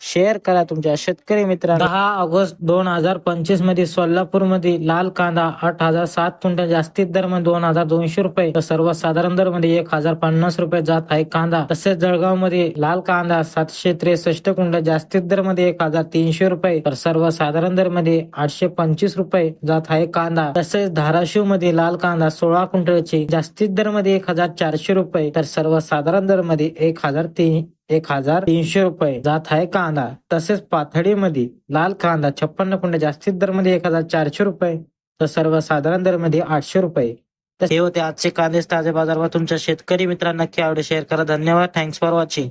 Share करा तुमच्या शेतकरी मित्रांना. दहा ऑगस्ट दोन हजार पंचवीसमध्ये सोलापूरमध्ये लाल कांदा आठ हजार सात क्विंटल जास्तीत दरमध्ये दोन हजार दोनशे रुपये. तर सर्वसाधारण दरमध्ये एक हजार पन्नास रुपये जात आहे कांदा. तसेच जळगावमध्ये लाल कांदा सातशे त्रेसष्ट क्विंटल जास्तीत दरमध्ये एक हजार तीनशे रुपये. तर सर्वसाधारण दरमध्ये आठशे पंचवीस रुपये जात आहे कांदा. तसेच धाराशिवमध्ये लाल कांदा सोळा क्विंटलची जास्तीत दरमध्ये एक हजार चारशे रुपये. तर सर्वसाधारण दरमध्ये एक हजार तीन एक हजार तीनशे रुपये. जात आहे कांदा. तसेच पाथडीमध्ये लाल कांदा छप्पन्न कुंड जास्तीत दरमध्ये एक हजार चारशे रुपये. तर सर्वसाधारण दरमध्ये आठशे रुपये. तर हे होते आजचे कांदे ताजे बाजारभाव तुमच्या शेतकरी मित्रांना नक्की आवडे शेअर करा. धन्यवाद. Thanks for watching